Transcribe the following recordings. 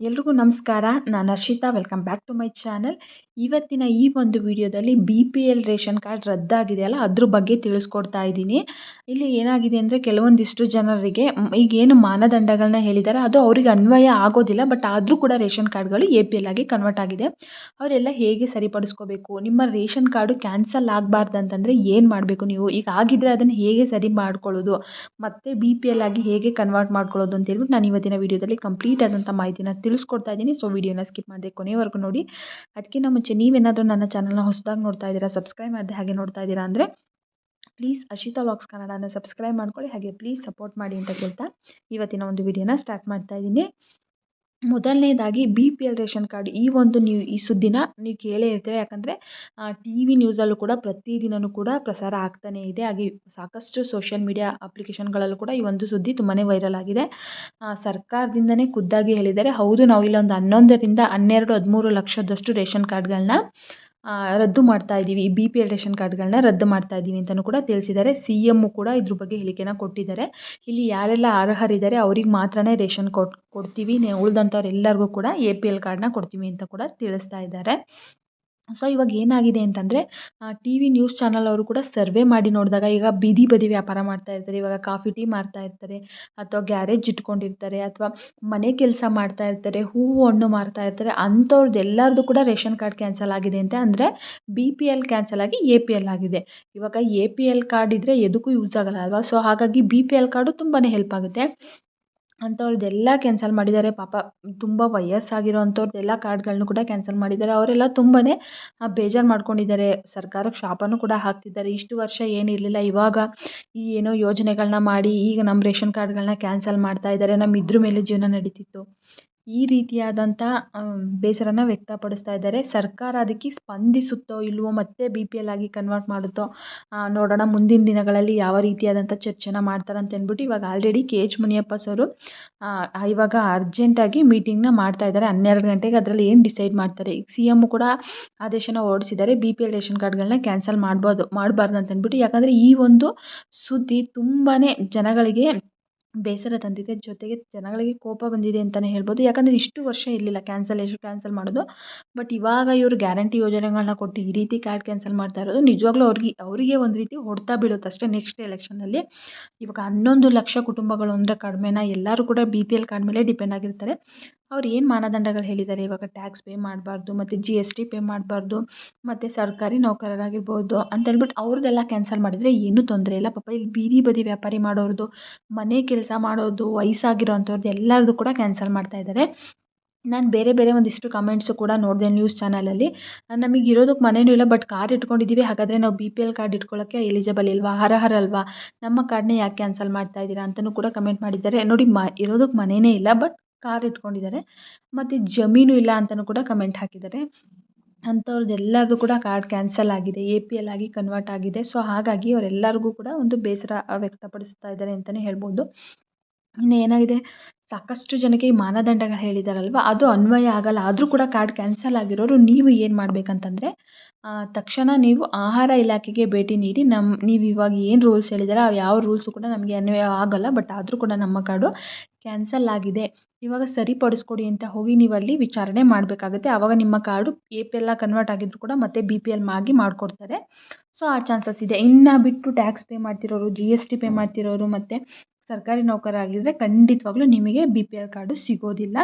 ಎಲ್ರಿಗೂ ನಮಸ್ಕಾರ. ನಾನು Harshita. Welcome back to my channel ಇವತ್ತಿನ ಈ ಒಂದು ವಿಡಿಯೋದಲ್ಲಿ B P L ration card ರದ್ದಾಗಿದೆ ಅಲ್ಲ? ಅದ್ರ ಬಗ್ಗೆ ತಿಳಿಸ್ಕೊಡ್ತಾ ಇದ್ದೀನಿ. ಇಲ್ಲಿ ಏನಾಗಿದೆ ಅಂದರೆ ಕೆಲವೊಂದಿಷ್ಟು ಜನರಿಗೆ ಈಗೇನು ಮಾನದಂಡಗಳನ್ನ ಹೇಳಿದ್ದಾರೆ ಅದು ಅವರಿಗೆ ಅನ್ವಯ ಆಗೋದಿಲ್ಲ ಬಟ್ ಆದರೂ ಕೂಡ ರೇಷನ್ ಕಾರ್ಡ್ಗಳು ಎ ಪಿ ಎಲ್ ಆಗಿ ಕನ್ವರ್ಟ್ ಆಗಿದೆ. ಅವರೆಲ್ಲ ಹೇಗೆ ಸರಿಪಡಿಸ್ಕೋಬೇಕು? ನಿಮ್ಮ ರೇಷನ್ ಕಾರ್ಡು ಕ್ಯಾನ್ಸಲ್ ಆಗಬಾರ್ದು ಅಂತಂದರೆ ಏನು ಮಾಡಬೇಕು ನೀವು? ಈಗ ಆಗಿದ್ದರೆ ಅದನ್ನು ಹೇಗೆ ಸರಿ ಮಾಡ್ಕೊಳ್ಳೋದು? ಮತ್ತು ಬಿ ಪಿ ಎಲ್ ಆಗಿ ಹೇಗೆ ಕನ್ವರ್ಟ್ ಮಾಡ್ಕೊಳ್ಳೋದು ಅಂತ ಹೇಳ್ಬಿಟ್ಟು ನಾನು ಇವತ್ತಿನ ವಿಡಿಯೋದಲ್ಲಿ ಕಂಪ್ಲೀಟ್ ಆದಂಥ ಮಾಹಿತಿನ ತಿಳಿಸ್ಕೊಡ್ತಾ ಇದ್ದೀನಿ. ಸೊ ವಿಡಿಯೋನ ಸ್ಕಿಪ್ ಮಾಡಿದೆ ಕೊನೆವರೆಗೂ ನೋಡಿ. ಅದಕ್ಕಿಂತ ಮುಂಚೆ ನೀವೇನಾದರೂ ನನ್ನ ಚಾನಲ್ನ ಹೊಸದಾಗಿ ನೋಡ್ತಾ ಇದ್ದೀರಾ ಸಬ್ಸ್ಕ್ರೈಬ್ ಮಾಡಿದೆ ಹಾಗೆ ನೋಡ್ತಾ ಇದ್ದೀರಾ ಅಂದರೆ ಪ್ಲೀಸ್ ಅಶಿತಾ ಲಾಕ್ಸ್ ಕನ್ನಡನ ಸಬ್ಸ್ಕ್ರೈಬ್ ಮಾಡ್ಕೊಳ್ಳಿ. ಹಾಗೆ ಪ್ಲೀಸ್ ಸಪೋರ್ಟ್ ಮಾಡಿ ಅಂತ ಕೇಳ್ತಾ ಇವತ್ತಿನ ಒಂದು ವಿಡಿಯೋನ ಸ್ಟಾರ್ಟ್ ಮಾಡ್ತಾ ಇದ್ದೀನಿ. ಮೊದಲನೇದಾಗಿ B P L ration card ಈ ಒಂದು ನೀವು ಈ ಸುದ್ದಿನ ನೀವು ಕೇಳೇ ಇರ್ತೀರ. ಯಾಕಂದರೆ ಟಿ ವಿ ನ್ಯೂಸಲ್ಲೂ ಕೂಡ ಪ್ರತಿದಿನವೂ ಕೂಡ ಪ್ರಸಾರ ಆಗ್ತಾನೇ ಇದೆ. ಹಾಗೆ ಸಾಕಷ್ಟು ಸೋಷಿಯಲ್ ಮೀಡಿಯಾ ಅಪ್ಲಿಕೇಶನ್ಗಳಲ್ಲೂ ಕೂಡ ಈ ಒಂದು ಸುದ್ದಿ ತುಂಬಾ ವೈರಲ್ ಆಗಿದೆ. ಸರ್ಕಾರದಿಂದನೇ ಖುದ್ದಾಗಿ ಹೇಳಿದ್ದಾರೆ. ಹೌದು ನಾವು ಇಲ್ಲೊಂದು ಹನ್ನೊಂದರಿಂದ ಹನ್ನೆರಡು ಹದಿಮೂರು ಲಕ್ಷದಷ್ಟು ರೇಷನ್ ಕಾರ್ಡ್ಗಳನ್ನ ರದ್ದು ಮಾಡ್ತಾ ಇದ್ದೀವಿ. ಬಿ ಪಿ ಎಲ್ ರೇಷನ್ ಕಾರ್ಡ್ಗಳನ್ನ ರದ್ದು ಮಾಡ್ತಾ ಇದ್ದೀವಿ ಅಂತಲೂ ಕೂಡ ತಿಳಿಸಿದ್ದಾರೆ. ಸಿ ಎಮ್ಮು ಕೂಡ ಇದ್ರ ಬಗ್ಗೆ ಹೇಳಿಕೆನ ಕೊಟ್ಟಿದ್ದಾರೆ. ಇಲ್ಲಿ ಯಾರೆಲ್ಲ ಅರ್ಹರಿದ್ದಾರೆ ಅವ್ರಿಗೆ ಮಾತ್ರನೇ ರೇಷನ್ ಕೊಟ್ಟು ಕೊಡ್ತೀವಿ. ಉಳಿದಂಥವ್ರು ಎಲ್ಲರಿಗೂ ಕೂಡ ಎ ಪಿ ಎಲ್ ಕಾರ್ಡ್ನ ಕೊಡ್ತೀವಿ ಅಂತ ಕೂಡ ತಿಳಿಸ್ತಾ ಇದ್ದಾರೆ. ಸೊ, ಇವಾಗ ಏನಾಗಿದೆ ಅಂತಂದರೆ ಟಿ ವಿ ನ್ಯೂಸ್ ಚಾನಲ್ ಅವರು ಕೂಡ ಸರ್ವೆ ಮಾಡಿ ನೋಡಿದಾಗ ಈಗ ಬೀದಿ ಬದಿ ವ್ಯಾಪಾರ ಮಾಡ್ತಾ ಇರ್ತಾರೆ. ಇವಾಗ ಕಾಫಿ ಟೀ ಮಾರ್ತಾ ಇರ್ತಾರೆ ಅಥವಾ ಗ್ಯಾರೇಜ್ ಇಟ್ಕೊಂಡಿರ್ತಾರೆ ಅಥವಾ ಮನೆ ಕೆಲಸ ಮಾಡ್ತಾ ಇರ್ತಾರೆ, ಹೂವು, ಹಣ್ಣು ಮಾರ್ತಾ ಇರ್ತಾರೆ. ಅಂಥವ್ರದ್ದು ಎಲ್ಲರದ್ದು ಕೂಡ ರೇಷನ್ ಕಾರ್ಡ್ ಕ್ಯಾನ್ಸಲ್ ಆಗಿದೆ ಅಂತ ಅಂದರೆ ಬಿ ಪಿ ಎಲ್ ಕ್ಯಾನ್ಸಲ್ ಆಗಿ ಎ ಪಿ ಎಲ್ ಆಗಿದೆ. ಇವಾಗ ಎ ಪಿ ಎಲ್ ಕಾರ್ಡ್ ಇದ್ದರೆ ಎದಕ್ಕೂ ಯೂಸ್ ಆಗೋಲ್ಲ ಅಲ್ವಾ? ಸೊ, ಹಾಗಾಗಿ ಬಿ ಪಿ ಎಲ್ ಕಾರ್ಡು ತುಂಬಾ ಹೆಲ್ಪ್ ಆಗುತ್ತೆ. ಅಂಥವ್ರದ್ದೆಲ್ಲ ಕ್ಯಾನ್ಸಲ್ ಮಾಡಿದ್ದಾರೆ. ಪಾಪ ತುಂಬ ವಯಸ್ಸಾಗಿರೋ ಅಂಥವ್ರದ್ದೆಲ್ಲ ಕಾರ್ಡ್ಗಳನ್ನು ಕೂಡ ಕ್ಯಾನ್ಸಲ್ ಮಾಡಿದ್ದಾರೆ. ಅವರೆಲ್ಲ ತುಂಬಾ ಬೇಜಾರು ಮಾಡ್ಕೊಂಡಿದ್ದಾರೆ. ಸರ್ಕಾರಕ್ಕೆ ಶಾಪನೂ ಕೂಡ ಹಾಕ್ತಿದ್ದಾರೆ. ಇಷ್ಟು ವರ್ಷ ಏನಿರಲಿಲ್ಲ. ಇವಾಗ ಈ ಏನೋ ಯೋಜನೆಗಳನ್ನ ಮಾಡಿ ಈಗ ನಮ್ಮ ರೇಷನ್ ಕಾರ್ಡ್ಗಳನ್ನ ಕ್ಯಾನ್ಸಲ್ ಮಾಡ್ತಾ ಇದ್ದಾರೆ. ನಮ್ಮ ಇದ್ರ ಮೇಲೆ ಜೀವನ ನಡೀತಿತ್ತು. ಈ ರೀತಿಯಾದಂಥ ಬೇಸರನ ವ್ಯಕ್ತಪಡಿಸ್ತಾ ಇದ್ದಾರೆ. ಸರ್ಕಾರ ಅದಕ್ಕೆ ಸ್ಪಂದಿಸುತ್ತೋ ಇಲ್ಲವೋ ಮತ್ತೆ ಬಿ ಪಿ ಎಲ್ ಆಗಿ ಕನ್ವರ್ಟ್ ಮಾಡುತ್ತೋ ನೋಡೋಣ. ಮುಂದಿನ ದಿನಗಳಲ್ಲಿ ಯಾವ ರೀತಿಯಾದಂಥ ಚರ್ಚೆನ ಮಾಡ್ತಾರೆ ಅಂತ ಅಂದ್ಬಿಟ್ಟು ಇವಾಗ already K. H. Muniyappa sir ಇವಾಗ ಅರ್ಜೆಂಟಾಗಿ ಮೀಟಿಂಗ್ನ ಮಾಡ್ತಾ ಇದ್ದಾರೆ. ಹನ್ನೆರಡು ಗಂಟೆಗೆ ಅದರಲ್ಲಿ ಏನು ಡಿಸೈಡ್ ಮಾಡ್ತಾರೆ? ಈಗ ಸಿ ಎಮ್ಮು ಕೂಡ ಆದೇಶನ ಹೊರಡಿಸಿದ್ದಾರೆ. ಬಿ ಪಿ ಎಲ್ ರೇಷನ್ ಕಾರ್ಡ್ಗಳನ್ನ ಕ್ಯಾನ್ಸಲ್ ಮಾಡ್ಬೋದು ಮಾಡಬಾರ್ದು ಅಂತ ಅಂದ್ಬಿಟ್ಟು ಯಾಕಂದರೆ ಈ ಒಂದು ಸುದ್ದಿ ತುಂಬಾ ಜನಗಳಿಗೆ ಬೇಸರ ತಂದಿದೆ. ಜೊತೆಗೆ ಜನಗಳಿಗೆ ಕೋಪ ಬಂದಿದೆ ಅಂತಲೇ ಹೇಳ್ಬೋದು. ಯಾಕಂದರೆ ಇಷ್ಟು ವರ್ಷ ಇರಲಿಲ್ಲ ಕ್ಯಾನ್ಸಲೇಷನ್ ಕ್ಯಾನ್ಸಲ್ ಮಾಡೋದು. ಬಟ್ ಇವಾಗ ಇವರು ಗ್ಯಾರಂಟಿ ಯೋಜನೆಗಳನ್ನ ಕೊಟ್ಟು ಈ ರೀತಿ ಕಾರ್ಡ್ ಕ್ಯಾನ್ಸಲ್ ಮಾಡ್ತಾ ಇರೋದು ನಿಜವಾಗ್ಲೂ ಅವ್ರಿಗೆ, ಅವರಿಗೆ ಒಂದು ರೀತಿ ಹೊಡ್ತಾ ಬೀಳುತ್ತೆ ಅಷ್ಟೇ ನೆಕ್ಸ್ಟ್ ಎಲೆಕ್ಷನಲ್ಲಿ ಇವಾಗ ಹನ್ನೊಂದು ಲಕ್ಷ ಕುಟುಂಬಗಳು ಅಂದರೆ ಕಡಿಮೆನ ಎಲ್ಲರೂ ಕೂಡ ಬಿ ಪಿ ಎಲ್ ಕಾರ್ಡ್ ಮೇಲೆ ಡಿಪೆಂಡ್ ಆಗಿರ್ತಾರೆ. ಅವ್ರು ಏನು ಮಾನದಂಡಗಳು ಹೇಳಿದ್ದಾರೆ ಇವಾಗ ಟ್ಯಾಕ್ಸ್ ಪೇ ಮಾಡಬಾರ್ದು, ಮತ್ತು ಜಿ ಎಸ್ ಟಿ ಪೇ ಮಾಡಬಾರ್ದು, ಮತ್ತು ಸರ್ಕಾರಿ ನೌಕರರಾಗಿರ್ಬೋದು ಅಂತೇಳ್ಬಿಟ್ಟು ಅವ್ರದ್ದೆಲ್ಲ ಕ್ಯಾನ್ಸಲ್ ಮಾಡಿದರೆ ಏನೂ ತೊಂದರೆ ಇಲ್ಲ. ಪಾಪ ಇಲ್ಲಿ ಬೀದಿ ಬದಿ ವ್ಯಾಪಾರಿ ಮಾಡೋರ್ದು, ಮನೆ ಕೆಲಸ ಮಾಡೋದು ವಯಸ್ಸಾಗಿರೋ ಅಂಥವ್ರದ್ದು ಎಲ್ಲರದ್ದು ಕೂಡ ಕ್ಯಾನ್ಸಲ್ ಮಾಡ್ತಾ ಇದ್ದಾರೆ ನಾನು ಬೇರೆ ಬೇರೆ ಒಂದಿಷ್ಟು ಕಮೆಂಟ್ಸು ಕೂಡ ನೋಡಿದೆ ನ್ಯೂಸ್ ಚಾನಲಲ್ಲಿ ನಮಗೆ ಇರೋದಕ್ಕೆ ಮನೇನೂ ಇಲ್ಲ ಬಟ್ ಕಾರ್ ಇಟ್ಕೊಂಡಿದ್ದೀವಿ ಹಾಗಾದರೆ ನಾವು ಬಿ ಪಿ ಎಲ್ ಕಾರ್ಡ್ ಇಟ್ಕೊಳ್ಳೋಕ್ಕೆ ಎಲಿಜಿಬಲ್ ಇಲ್ವಾ? ಅರ್ಹರಲ್ವಾ ನಮ್ಮ ಕಾರ್ಡ್ನೇ ಯಾಕೆ ಕ್ಯಾನ್ಸಲ್ ಮಾಡ್ತಾ ಇದ್ದೀರಾ ಅಂತಲೂ ಕೂಡ ಕಮೆಂಟ್ ಮಾಡಿದ್ದಾರೆ. ನೋಡಿ ಮ ಇರೋದಕ್ಕೆ ಮನೆಯೇ ಇಲ್ಲ ಬಟ್ ಕಾರ್ ಇಟ್ಕೊಂಡಿದ್ದಾರೆ ಮತ್ತು ಜಮೀನು ಇಲ್ಲ ಅಂತಲೂ ಕೂಡ ಕಮೆಂಟ್ ಹಾಕಿದ್ದಾರೆ. ಅಂಥವ್ರದ್ದು ಎಲ್ಲರದು ಕೂಡ ಕಾರ್ಡ್ ಕ್ಯಾನ್ಸಲ್ ಆಗಿದೆ ಎ ಪಿ ಎಲ್ ಆಗಿ ಕನ್ವರ್ಟ್ ಆಗಿದೆ. ಸೊ ಹಾಗಾಗಿ ಅವರೆಲ್ಲರಿಗೂ ಕೂಡ ಒಂದು ಬೇಸರ ವ್ಯಕ್ತಪಡಿಸ್ತಾ ಇದ್ದಾರೆ ಅಂತಲೇ ಹೇಳ್ಬೋದು. ಇನ್ನು ಏನಾಗಿದೆ? ಸಾಕಷ್ಟು ಜನಕ್ಕೆ ಈ ಮಾನದಂಡಗಳು ಹೇಳಿದಾರಲ್ವ? ಅದು ಅನ್ವಯ ಆಗಲ್ಲ. ಆದರೂ ಕೂಡ ಕಾರ್ಡ್ ಕ್ಯಾನ್ಸಲ್ ಆಗಿರೋರು ನೀವು ಏನು ಮಾಡಬೇಕಂತಂದರೆ ತಕ್ಷಣ ನೀವು ಆಹಾರ ಇಲಾಖೆಗೆ ಭೇಟಿ ನೀಡಿ ನಮ್ಮ ನೀವು ಇವಾಗ ಏನು ರೂಲ್ಸ್ ಹೇಳಿದಾರೆ ಯಾವ ರೂಲ್ಸು ಕೂಡ ನಮಗೆ ಅನ್ವಯ ಆಗೋಲ್ಲ. ಬಟ್ ಆದರೂ ಕೂಡ ನಮ್ಮ ಕಾರ್ಡು ಕ್ಯಾನ್ಸಲ್ ಆಗಿದೆ. ಇವಾಗ ಸರಿಪಡಿಸ್ಕೊಡಿ ಅಂತ ಹೋಗಿ ನೀವು ಅಲ್ಲಿ ವಿಚಾರಣೆ ಮಾಡಬೇಕಾಗುತ್ತೆ. ಆವಾಗ ನಿಮ್ಮ card A P L convert ಆಗಿದ್ರು ಕೂಡ ಮತ್ತೆ ಬಿ ಪಿ ಎಲ್ ಆಗಿ ಮಾಡಿಕೊಡ್ತಾರೆ. ಸೊ ಆ ಚಾನ್ಸಸ್ ಇದೆ. ಇನ್ನು ಬಿಟ್ಟು ಟ್ಯಾಕ್ಸ್ ಪೇ ಮಾಡ್ತಿರೋರು ಜಿ ಎಸ್ ಟಿ ಪೇ ಮಾಡ್ತಿರೋರು ಮತ್ತು ಸರ್ಕಾರಿ ನೌಕರರಾಗಿದ್ದರೆ ಖಂಡಿತವಾಗ್ಲೂ ನಿಮಗೆ ಬಿ ಪಿ ಎಲ್ ಕಾರ್ಡು ಸಿಗೋದಿಲ್ಲ.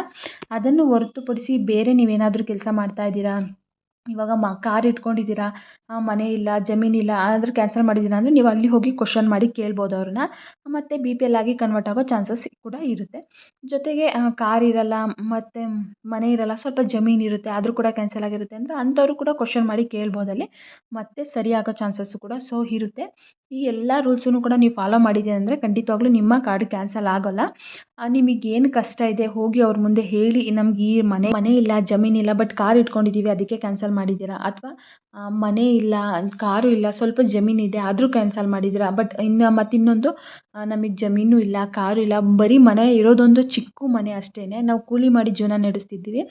ಅದನ್ನು ಹೊರತುಪಡಿಸಿ ಬೇರೆ ನೀವೇನಾದರೂ ಕೆಲಸ ಮಾಡ್ತಾ ಇದ್ದೀರಾ? ಇವಾಗ ಮ, ಕಾರ್ ಇಟ್ಕೊಂಡಿದ್ದೀರಾ? ಮನೆ ಇಲ್ಲ ಜಮೀನಿಲ್ಲ ಆದರೂ ಕ್ಯಾನ್ಸಲ್ ಮಾಡಿದ್ದೀರಾ ಅಂದರೆ ನೀವು ಅಲ್ಲಿ ಹೋಗಿ ಕ್ವಶನ್ ಮಾಡಿ ಕೇಳ್ಬೋದು ಅವ್ರನ್ನ. ಮತ್ತು ಬಿ ಪಿ ಎಲ್ ಆಗಿ ಕನ್ವರ್ಟ್ ಆಗೋ ಚಾನ್ಸಸ್ ಕೂಡ ಇರುತ್ತೆ. ಜೊತೆಗೆ ಕಾರ್ ಇರಲ್ಲ, ಮತ್ತು ಮನೆ ಇರಲ್ಲ, ಸ್ವಲ್ಪ ಜಮೀನು ಇರುತ್ತೆ, ಆದರೂ ಕೂಡ ಕ್ಯಾನ್ಸಲ್ ಆಗಿರುತ್ತೆ ಅಂದರೆ ಅಂಥವ್ರು ಕೂಡ ಕ್ವಶನ್ ಮಾಡಿ ಕೇಳ್ಬೋದು ಮತ್ತು ಸರಿಯಾಗೋ ಚಾನ್ಸಸ್ಸು ಕೂಡ ಸೊ ಇರುತ್ತೆ. ಈ ಎಲ್ಲ ರೂಲ್ಸನ್ನು ಕೂಡ ನೀವು ಫಾಲೋ ಮಾಡಿದ್ದೀರಿ ಅಂದರೆ ಖಂಡಿತವಾಗ್ಲೂ ನಿಮ್ಮ ಕಾರ್ಡ್ ಕ್ಯಾನ್ಸಲ್ ಆಗೋಲ್ಲ. ನಿಮಗೇನು ಕಷ್ಟ ಇದೆ, ಹೋಗಿ ಅವ್ರ ಮುಂದೆ ಹೇಳಿ, ನಮ್ಗೆ ಈ ಮನೆ ಮನೆ ಇಲ್ಲ ಜಮೀನಿಲ್ಲ ಬಟ್ ಕಾರ್ ಇಟ್ಕೊಂಡಿದ್ದೀವಿ ಅದಕ್ಕೆ ಕ್ಯಾನ್ಸಲ್ ಮಾಡಿದ್ದೀರಾ? ಅಥವಾ ಮನೆ ಇಲ್ಲ, ಕಾರು ಇಲ್ಲ, ಸ್ವಲ್ಪ ಜಮೀನಿದೆ, ಆದರೂ ಕ್ಯಾನ್ಸಲ್ ಮಾಡಿದ್ದೀರಾ? ಬಟ್ ಇನ್ನು ಮತ್ತು ಇನ್ನೊಂದು ನಮಗೆ ಜಮೀನು ಇಲ್ಲ, ಕಾರು ಇಲ್ಲ, ಬರೀ ಮನೆ ಇರೋದೊಂದು ಚಿಕ್ಕ ಮನೆ ಅಷ್ಟೇ ನಾವು ಕೂಲಿ ಮಾಡಿ ಜೀವನ ನಡೆಸ್ತಿದ್ದೀವಿ.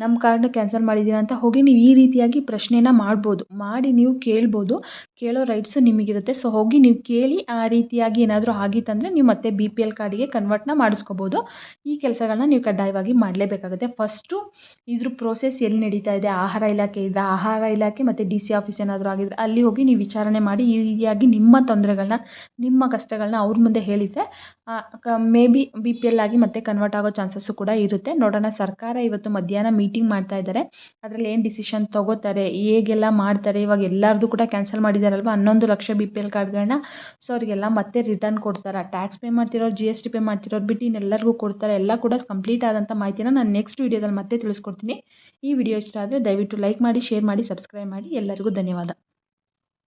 ನಮ್ಮ ಕಾರ್ನ ಕ್ಯಾನ್ಸಲ್ ಮಾಡಿದ್ದೀರಾ ಅಂತ ಹೋಗಿ ನೀವು ಈ ರೀತಿಯಾಗಿ ಪ್ರಶ್ನೆನ ಮಾಡ್ಬೋದು. ಮಾಡಿ ನೀವು ಕೇಳ್ಬೋದು. ಕೇಳೋ ರೈಟ್ಸು ನಿಮಗಿರುತ್ತೆ. ಸೊ, ಹೋಗಿ ನೀವು ಕೇಳಿ ಆ ರೀತಿಯಾಗಿ ಏನಾದರೂ ಆಗಿತ್ತಂದರೆ ನೀವು ಮತ್ತೆ ಬಿ ಪಿ ಎಲ್ ಕಾರ್ಡಿಗೆ ಕನ್ವರ್ಟ್ನ ಮಾಡಿಸ್ಕೋಬೋದು. ಈ ಕೆಲಸಗಳನ್ನ ನೀವು ಕಡ್ಡಾಯವಾಗಿ ಮಾಡಲೇಬೇಕಾಗುತ್ತೆ. ಫಸ್ಟು ಇದ್ರ ಪ್ರೋಸೆಸ್ ಎಲ್ಲಿ ನಡೀತಾ ಇದೆ? ಆಹಾರ ಇಲಾಖೆ ಇದೆ. ಆಹಾರ ಇಲಾಖೆ ಮತ್ತು ಡಿ ಸಿ ಆಫೀಸ್ ಏನಾದರೂ ಆಗಿದ್ರೆ ಅಲ್ಲಿ ಹೋಗಿ ನೀವು ವಿಚಾರಣೆ ಮಾಡಿ ಈ ರೀತಿಯಾಗಿ ನಿಮ್ಮ ತೊಂದರೆಗಳನ್ನ ನಿಮ್ಮ ಕಷ್ಟಗಳನ್ನ ಅವ್ರ ಮುಂದೆ ಹೇಳಿದರೆ maybe B P L ಆಗಿ ಮತ್ತೆ ಕನ್ವರ್ಟ್ ಆಗೋ ಚಾನ್ಸಸ್ಸು ಕೂಡ ಇರುತ್ತೆ. ನೋಡೋಣ, ಸರ್ಕಾರ ಇವತ್ತು ಮಧ್ಯಾಹ್ನ ಮೀಟಿಂಗ್ ಮಾಡ್ತಾ ಇದ್ದಾರೆ. ಅದರಲ್ಲಿ ಏನು ಡಿಸಿಷನ್ ತೊಗೋತಾರೆ, ಹೇಗೆಲ್ಲ ಮಾಡ್ತಾರೆ, ಇವಾಗ ಎಲ್ಲರದು ಕೂಡ ಕ್ಯಾನ್ಸಲ್ ಮಾಡಿದಾರಲ್ವ? ಹನ್ನೊಂದು ಲಕ್ಷ ಬಿ ಪಿ ಎಲ್ ಕಾರ್ಡ್ಗಳನ್ನ ಸೊ ಅವರಿಗೆಲ್ಲ ಮತ್ತೆ ರಿಟರ್ನ್ ಕೊಡ್ತಾರೆ? ಟ್ಯಾಕ್ಸ್ ಪೇ ಮಾಡ್ತಿರೋರು ಜಿ ಎಸ್ ಟಿ ಪೇ ಮಾಡ್ತಿರೋರು, ಬಿಟ್ಟು ಇನ್ನೆಲ್ಲರಿಗೂ ಕೊಡ್ತಾರೆ? ಎಲ್ಲ ಕೂಡ ಕಂಪ್ಲೀಟ್ ಆದಂಥ ಮಾಹಿತಿನ ನಾನು ನೆಕ್ಸ್ಟ್ ವೀಡಿಯೋದಲ್ಲಿ ಮತ್ತೆ ತಿಳಿಸ್ಕೊಡ್ತೀನಿ. ಈ ವಿಡಿಯೋ ಇಷ್ಟ ಆದರೆ ದಯವಿಟ್ಟು ಲೈಕ್ ಮಾಡಿ ಶೇರ್ ಮಾಡಿ ಸಬ್ಸ್ಕ್ರೈಬ್ ಮಾಡಿ. ಎಲ್ಲರಿಗೂ ಧನ್ಯವಾದ.